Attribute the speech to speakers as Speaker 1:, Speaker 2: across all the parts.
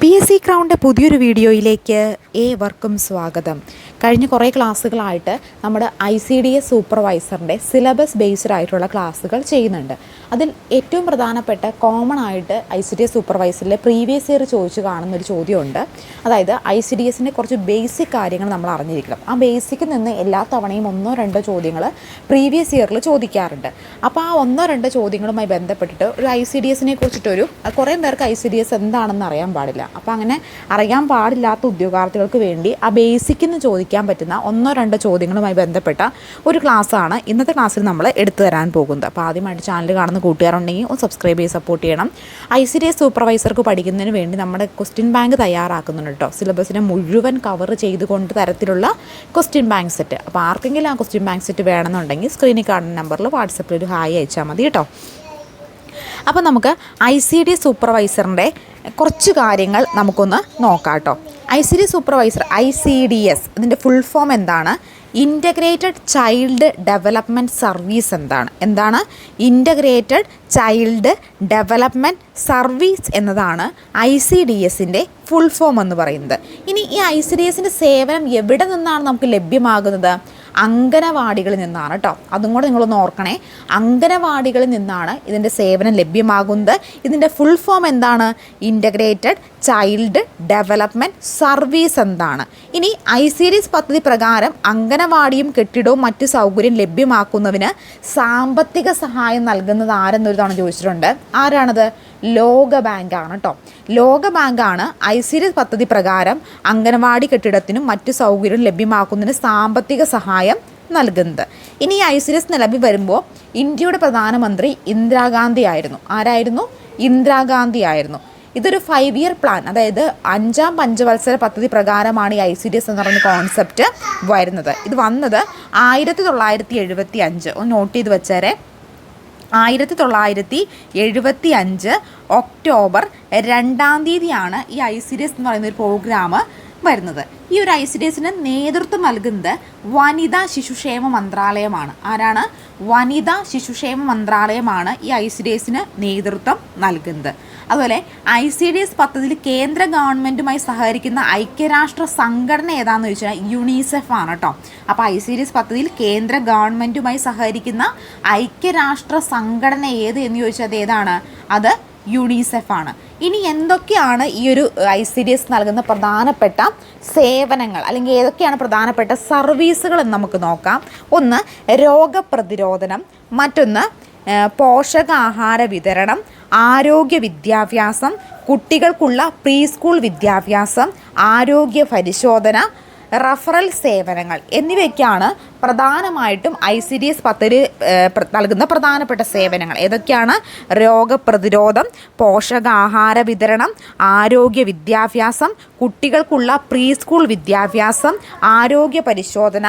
Speaker 1: P S C ക്രൗണിന്റെ പുതിയൊരു വീഡിയോയിലേക്ക് ഏവർക്കും സ്വാഗതം. കഴിഞ്ഞ കുറേ ക്ലാസ്സുകളായിട്ട് നമ്മുടെ ഐ സി ഡി എസ് സൂപ്പർവൈസറിന്റെ സിലബസ് ബേസ്ഡ് ആയിട്ടുള്ള ക്ലാസ്സുകൾ ചെയ്യുന്നുണ്ട്. അതിൽ ഏറ്റവും പ്രധാനപ്പെട്ട കോമൺ ആയിട്ട് ഐ സി ഡി എസ് സൂപ്പർവൈസറിലെ പ്രീവിയസ് ഇയർ ചോദിച്ചു കാണുന്നൊരു ചോദ്യമുണ്ട്. അതായത് ഐ സി ഡി എസിന്റെ കുറച്ച് ബേസിക് കാര്യങ്ങൾ നമ്മൾ അറിഞ്ഞിരിക്കണം. ആ ബേസിക്കിൽ നിന്ന് എല്ലാ തവണയും ഒന്നോ രണ്ടോ ചോദ്യങ്ങൾ പ്രീവിയസ് ഇയറിൽ ചോദിക്കാറുണ്ട്. അപ്പോൾ ആ ഒന്നോ രണ്ടോ ചോദ്യങ്ങളുമായി ബന്ധപ്പെട്ടിട്ട് ഒരു ഐ സി ഡി എസിനെ കുറിച്ചിട്ടൊരു കുറേ പേർക്ക് ഐ സി ഡി എസ് എന്താണെന്ന് അറിയാൻ പാടില്ല. അപ്പോൾ അങ്ങനെ അറിയാൻ പാടില്ലാത്ത ഉദ്യോഗാർത്ഥികൾക്ക് വേണ്ടി ആ ബേസിക് എന്ന് ചോദിക്കാൻ പറ്റുന്ന ഒന്നോ രണ്ടോ ചോദ്യങ്ങളുമായി ബന്ധപ്പെട്ട ഒരു ക്ലാസ്സാണ് ഇന്നത്തെ ക്ലാസ്സിൽ നമ്മൾ എടുത്തു തരാൻ പോകുന്നത്. അപ്പോൾ ആദ്യമായിട്ട് ചാനൽ കാണുന്ന കൂട്ടുകാരുണ്ടെങ്കിൽ ഒന്ന് സബ്സ്ക്രൈബ് ചെയ്ത് സപ്പോർട്ട് ചെയ്യണം. ഐ സി ഡി എസ് സൂപ്പർവൈസർക്ക് പഠിക്കുന്നതിന് വേണ്ടി നമ്മുടെ ക്വസ്റ്റ്യൻ ബാങ്ക് തയ്യാറാക്കുന്നുണ്ട് കേട്ടോ സിലബസിനെ മുഴുവൻ കവർ ചെയ്തുകൊണ്ട് തരത്തിലുള്ള ക്വസ്റ്റ്യൻ ബാങ്ക് സെറ്റ് അപ്പോൾ ആർക്കെങ്കിലും ആ ക്വസ്റ്റ്യൻ ബാങ്ക് സെറ്റ് വേണമെന്നുണ്ടെങ്കിൽ സ്ക്രീനിൽ കാണുന്ന നമ്പറിൽ വാട്സപ്പിൽ ഒരു ഹായ് അയച്ചാൽ മതി കേട്ടോ അപ്പോൾ നമുക്ക് ഐ സി ഡി സൂപ്പർവൈസറിന്റെ കുറച്ച് കാര്യങ്ങൾ നമുക്കൊന്ന് നോക്കാം കേട്ടോ I C D supervisor I C D S ഇതിന്റെ ഫുൾ ഫോം എന്താണ്? ഇന്റഗ്രേറ്റഡ് ചൈൽഡ് ഡെവലപ്മെന്റ് സർവീസ് എന്താണ്? എന്താണ്? ഇന്റഗ്രേറ്റഡ് ചൈൽഡ് ഡെവലപ്മെന്റ് സർവീസ് എന്നതാണ് ഐ സി ഡി എസിന്റെ ഫുൾ ഫോം എന്ന് പറയുന്നത്. ഇനി ഈ ഐ സി ഡി എസിന്റെ സേവനം എവിടെ നിന്നാണ് നമുക്ക് ലഭ്യമാകുന്നത്? അങ്കനവാടികളിൽ നിന്നാണ് കേട്ടോ. അതും കൂടെ നിങ്ങളൊന്ന് ഓർക്കണേ. അങ്കനവാടികളിൽ നിന്നാണ് ഇതിന്റെ സേവനം ലഭ്യമാകുന്നത്. ഇതിന്റെ ഫുൾ ഫോം എന്താണ്? ഇന്റഗ്രേറ്റഡ് ചൈൽഡ് ഡെവലപ്മെന്റ് സർവീസ് എന്താണ്. ഇനി ഐ സീരീസ് പദ്ധതി പ്രകാരം അങ്കനവാടിയും കെട്ടിടവും മറ്റു സൗകര്യം ലഭ്യമാക്കുന്നതിന് സാമ്പത്തിക സഹായം നൽകുന്നത് ആരെന്നൊരു തവണ ചോദിച്ചിട്ടുണ്ട്. ആരാണത്? ലോക ബാങ്കാണ് കേട്ടോ ലോക ബാങ്കാണ് ഐ സി പദ്ധതി പ്രകാരം അംഗനവാടി കെട്ടിടത്തിനും മറ്റു സൗകര്യം ലഭ്യമാക്കുന്നതിന് സാമ്പത്തിക സഹായം നൽകുന്നത്. ഇനി ഈ ഐ സി ഡി എസ് നിലവിൽ വരുമ്പോൾ ഇന്ത്യയുടെ പ്രധാനമന്ത്രി ഇന്ദിരാഗാന്ധി ആയിരുന്നു. ആരായിരുന്നു? ഇന്ദിരാഗാന്ധി ആയിരുന്നു. ഇതൊരു ഫൈവ് ഇയർ പ്ലാൻ അതായത് അഞ്ചാം പഞ്ചവത്സര പദ്ധതി പ്രകാരമാണ് ഈ ഐ സി ഡി എസ് എന്ന് പറയുന്ന കോൺസെപ്റ്റ് വരുന്നത്. ഇത് വന്നത് ആയിരത്തി തൊള്ളായിരത്തി എഴുപത്തി അഞ്ച്. ഒന്ന് നോട്ട് ചെയ്ത് വെച്ചേരെ. ആയിരത്തി തൊള്ളായിരത്തി എഴുപത്തി അഞ്ച് ഒക്ടോബർ രണ്ടാം തീയതിയാണ് ഈ ഐ സി എന്ന് പറയുന്ന ഒരു പ്രോഗ്രാം വരുന്നത്. ഈ ഒരു ഐ സി നേതൃത്വം നൽകുന്നത് വനിതാ ശിശുക്ഷേമ മന്ത്രാലയമാണ്. ആരാണ്? വനിതാ ശിശുക്ഷേമ മന്ത്രാലയമാണ് ഈ ഐ സി നേതൃത്വം നൽകുന്നത്. അതുപോലെ ഐ സി ഡി എസ് പദ്ധതിയിൽ കേന്ദ്ര ഗവൺമെന്റുമായി സഹകരിക്കുന്ന ഐക്യരാഷ്ട്ര സംഘടന ഏതാണെന്ന് ചോദിച്ചാൽ യുണീസെഫ് ആണ് കേട്ടോ. അപ്പോൾ ഐ സി ഡി എസ് പദ്ധതിയിൽ കേന്ദ്ര ഗവൺമെന്റുമായി സഹകരിക്കുന്ന ഐക്യരാഷ്ട്ര സംഘടന ഏത് എന്ന് ചോദിച്ചാൽ അത് ഏതാണ്? അത് യുണീസെഫ് ആണ്. ഇനി എന്തൊക്കെയാണ് ഈ ഒരു ഐ സി ഡി എസ് നൽകുന്ന പ്രധാനപ്പെട്ട സേവനങ്ങൾ? അല്ലെങ്കിൽ ഏതൊക്കെയാണ് പ്രധാനപ്പെട്ട സർവീസുകൾ എന്ന് നമുക്ക് നോക്കാം. ഒന്ന് രോഗപ്രതിരോധനം മറ്റൊന്ന് പോഷകാഹാര വിതരണം ആരോഗ്യ വിദ്യാഭ്യാസം കുട്ടികൾക്കുള്ള പ്രീ സ്കൂൾ വിദ്യാഭ്യാസം ആരോഗ്യ പരിശോധന റഫറൽ സേവനങ്ങൾ എന്നിവയൊക്കെയാണ് പ്രധാനമായിട്ടും ഐ സി ഡി എസ് പദ്ധതി നൽകുന്ന പ്രധാനപ്പെട്ട സേവനങ്ങൾ ഏതൊക്കെയാണ്? രോഗപ്രതിരോധം പോഷകാഹാര വിതരണം ആരോഗ്യ വിദ്യാഭ്യാസം കുട്ടികൾക്കുള്ള പ്രീ സ്കൂൾ വിദ്യാഭ്യാസം ആരോഗ്യ പരിശോധന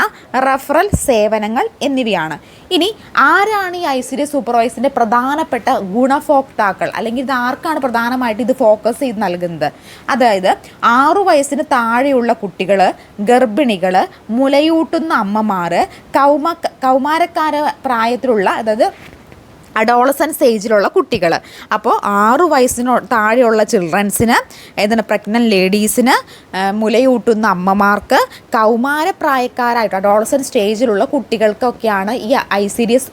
Speaker 1: റഫറൽ സേവനങ്ങൾ എന്നിവയാണ്. ഇനി ആരാണ് ഈ ഐ സി ഡി എസ് സൂപ്പർവൈസറിന്റെ പ്രധാനപ്പെട്ട ഗുണഭോക്താക്കൾ? അല്ലെങ്കിൽ ഇത് ആർക്കാണ് പ്രധാനമായിട്ട് ഇത് ഫോക്കസ് ചെയ്ത് നൽകുന്നത്? അതായത് ആറു വയസ്സിന് താഴെയുള്ള കുട്ടികൾ ഗർഭിണികൾ മുലയൂട്ടുന്ന അമ്മമാർ കൗമ കൗമാരക്കാര പ്രായത്തിലുള്ള അതായത് അഡോളസൻ ഏജിലുള്ള കുട്ടികൾ അപ്പോൾ ആറു വയസ്സിനോ താഴെയുള്ള ചിൽഡ്രൻസിന് ഏതാണ് പ്രഗ്നന്റ് ലേഡീസിന് മുലയൂട്ടുന്ന അമ്മമാർക്ക് കൗമാരപ്രായക്കാരായിട്ട് അഡോളസൻ സ്റ്റേജിലുള്ള കുട്ടികൾക്കൊക്കെയാണ് ഈ ഐ സി ഡി എസ്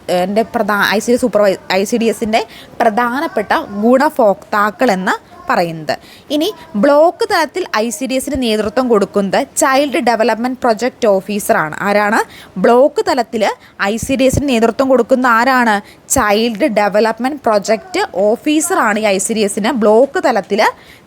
Speaker 1: പ്രധാന ഐ സി ഡി സൂപ്പർവൈ ഐ സി ഡി എസിന്റെ പ്രധാനപ്പെട്ട ഗുണഭോക്താക്കൾ എന്ന് പറയുന്നത്. ഇനി ബ്ലോക്ക് തലത്തിൽ ഐ സി ഡി എസിന് നേതൃത്വം കൊടുക്കുന്നത് ചൈൽഡ് ഡെവലപ്മെന്റ് പ്രൊജക്റ്റ് ഓഫീസറാണ്. ആരാണ്? ബ്ലോക്ക് തലത്തിൽ ഐ സി ഡി എസിന് നേതൃത്വം കൊടുക്കുന്ന ആരാണ്? ചൈൽഡ് ഡെവലപ്മെന്റ് പ്രൊജക്റ്റ് ഓഫീസറാണ് ഈ ഐ സി ഡി എസിന് ബ്ലോക്ക് തലത്തിൽ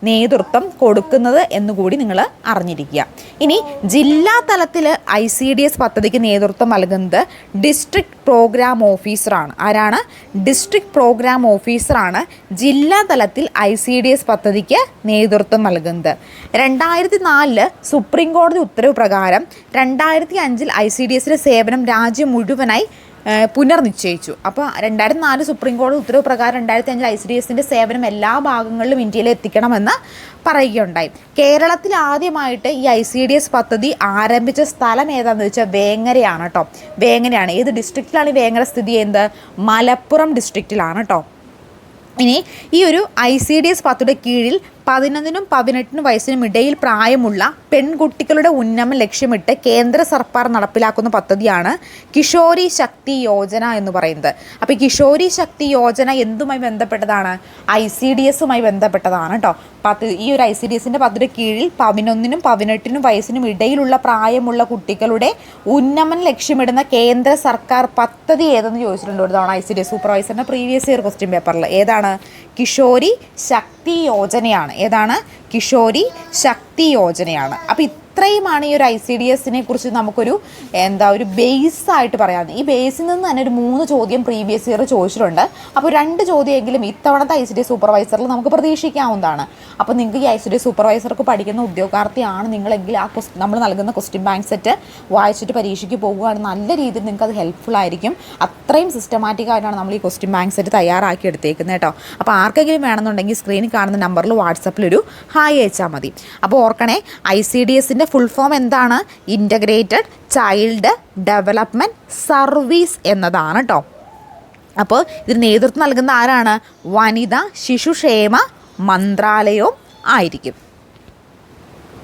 Speaker 1: നേതൃത്വം കൊടുക്കുന്നത് എന്നുകൂടി നിങ്ങൾ അറിഞ്ഞിരിക്കുക. ഇനി ജില്ലാ തലത്തിൽ ഐ സി ഡി എസ് പദ്ധതിക്ക് നേതൃത്വം നൽകുന്നത് ഡിസ്ട്രിക്ട് പ്രോഗ്രാം ഓഫീസറാണ്. ആരാണ്? ഡിസ്ട്രിക്ട് പ്രോഗ്രാം ഓഫീസറാണ് ജില്ലാ തലത്തിൽ ഐ സി ഡി എസ് പദ്ധതിക്ക് നേതൃത്വം നൽകുന്നത്. രണ്ടായിരത്തി നാലിൽ സുപ്രീം കോടതി ഉത്തരവ് പ്രകാരം രണ്ടായിരത്തി അഞ്ചിൽ ഐ സി ഡി എസിന്റെ സേവനം രാജ്യം മുഴുവനായി പുനർനിശ്ചയിച്ചു. അപ്പോൾ രണ്ടായിരത്തി നാല് സുപ്രീം കോടതി ഉത്തരവ് പ്രകാരം രണ്ടായിരത്തി അഞ്ചിൽ ഐ സി ഡി എസിന്റെ സേവനം എല്ലാ ഭാഗങ്ങളിലും ഇന്ത്യയിൽ എത്തിക്കണമെന്ന് പറയുകയുണ്ടായി. കേരളത്തിൽ ആദ്യമായിട്ട് ഈ ഐ സി ഡി എസ് പദ്ധതി ആരംഭിച്ച സ്ഥലം ഏതാണെന്ന് വെച്ചാൽ വേങ്ങരയാണ് കേട്ടോ വേങ്ങരയാണ്. ഏത് ഡിസ്ട്രിക്റ്റിലാണ് ഈ വേങ്ങര സ്ഥിതി ചെയ്യുന്നത്? മലപ്പുറം ഡിസ്ട്രിക്റ്റിലാണ് കേട്ടോ ഇനി ഈ ഒരു ഐ സി ഡി എസ് പത്തുടെ കീഴിൽ പതിനൊന്നിനും പതിനെട്ടിനും വയസ്സിനും ഇടയിൽ പ്രായമുള്ള പെൺകുട്ടികളുടെ ഉന്നമനം ലക്ഷ്യമിട്ട് കേന്ദ്ര സർക്കാർ നടപ്പിലാക്കുന്ന പദ്ധതിയാണ് കിഷോരി ശക്തി യോജന എന്ന് പറയുന്നത്. അപ്പോൾ ഈ കിഷോരി ശക്തി യോജന എന്തുമായി ബന്ധപ്പെട്ടതാണ്? ഐ സി ഡി എസുമായി ബന്ധപ്പെട്ടതാണ് കേട്ടോ പത്ത് ഈ ഒരു ഐ സി ഡി എസിന്റെ പദ്ധതിയുടെ കീഴിൽ പതിനൊന്നിനും പതിനെട്ടിനും വയസ്സിനും ഇടയിലുള്ള പ്രായമുള്ള കുട്ടികളുടെ ഉന്നമനം ലക്ഷ്യമിടുന്ന കേന്ദ്ര സർക്കാർ പദ്ധതി ഏതെന്ന് ചോദിച്ചിട്ടുണ്ട് ഒരു തവണ ഐ സി ഡി എസ് സൂപ്പർവൈസറിന്റെ പ്രീവിയസ് ഇയർ ക്വസ്റ്റ്യൻ പേപ്പറിൽ ഏതാണ്? കിഷോരി ശക്തി യോജനയാണ്. ഏതാണ്? കിഷോരി ശക്തി യോജനയാണ്. അപ്പോൾ ഇത്രയുമാണ് ഈ ഒരു ഐ സി ഡി എസിനെ കുറിച്ച് നമുക്കൊരു എന്താ ഒരു ബേസ് ആയിട്ട് പറയാം ഈ ബേസിൽ നിന്ന് തന്നെ ഒരു മൂന്ന് ചോദ്യം പ്രീവിയസ് ഇയർ ചോദിച്ചിട്ടുണ്ട്. അപ്പോൾ രണ്ട് ചോദ്യമെങ്കിലും ഇത്തവണത്തെ ഐ സി ഡി സൂപ്പർവൈസറിൽ നമുക്ക് പ്രതീക്ഷിക്കാവുന്നതാണ്. അപ്പോൾ നിങ്ങൾക്ക് ഈ ഐ സി ഡി സൂപ്പർവൈസർക്ക് പഠിക്കുന്ന ഉദ്യോഗാർത്ഥിയാണ് നിങ്ങളെങ്കിൽ ആ നമ്മൾ നൽകുന്ന ക്വസ്റ്റ്യൻ ബാങ്ക് സെറ്റ് വായിച്ചിട്ട് പരീക്ഷയ്ക്ക് പോകുകയാണ് നല്ല രീതിയിൽ നിങ്ങൾക്ക് അത് ഹെൽപ്ഫുൾ ആയിരിക്കും. അത്രയും സിസ്റ്റമാറ്റിക് ആയിട്ടാണ് നമ്മൾ ഈ ക്വസ്റ്റ്യൻ ബാങ്ക് സെറ്റ് തയ്യാറാക്കി എടുത്തേക്കുന്നത് കേട്ടോ. അപ്പോൾ ആർക്കെങ്കിലും വേണമെന്നുണ്ടെങ്കിൽ സ്ക്രീനിൽ കാണുന്ന നമ്പറിൽ വാട്സപ്പിലൊരു ഹായ് അയച്ചാൽ മതി. അപ്പോൾ ഓർക്കണേ ഐ സി ഡി എസിന്റെ ഫുൾ ഫോം എന്താണ്? ഇന്റഗ്രേറ്റഡ് ചൈൽഡ് ഡെവലപ്മെന്റ് സർവീസ് എന്നതാണ് കേട്ടോ അപ്പോൾ ഇതിന് നേതൃത്വം നൽകുന്ന ആരാണ്? വനിതാ ശിശുക്ഷേമ മന്ത്രാലയവും ആയിരിക്കും.